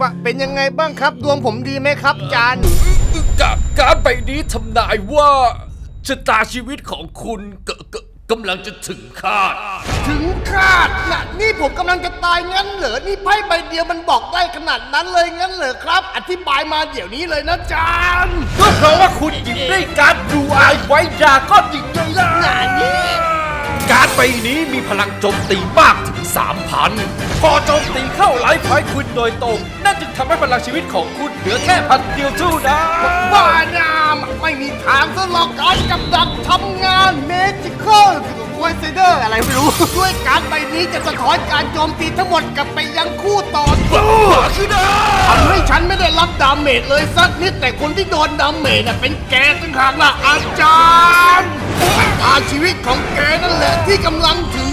ว่าเป็นยังไงบ้างครับ ดวงผมดีไหมครับจานกะการใบนี้ทำนายว่าชะตาชีวิตของคุณกกกำลังจะถึงคาด ถึงคาดนะนี่ผมกำลังจะตายงั้นเหรอนี่ไพ่ใบเดียวมันบอกได้ขนาดนั้นเลยงั้นเหรอครับ อธิบายมาเดี๋ยวนี้เลยนะจานก็เพราะว่าคุณหยิบได้การดดูอายไว้ยาก็จริงไงล่ะง ทีนี้มีพลังโจมตีมากถึง 3,000 พอโจมตีเข้าไลฟ์พอยต์คุณโดยตรง นั่นจึงทำให้พลังชีวิตของคุณเหลือแค่พันเดียวเท่านั้นบ้านามไม่มีทางสลอกการกำดักทำงานเมจิคอลควยเซเดอร์อะไรไม่รู้ ด้วยการใบนี้จะสะท้อนการโจมตีทั้งหมดกลับไปยังคู่ต่อสู้คือนะทำให้ฉันไม่ได้รับดาเมจเลยสักนิดแต่คนที่โดนดาเมจน่ะเป็นแกตั้งหากล่ะอาจารย์ อาชีวิตของแกนั่นแหละที่กำลังถึง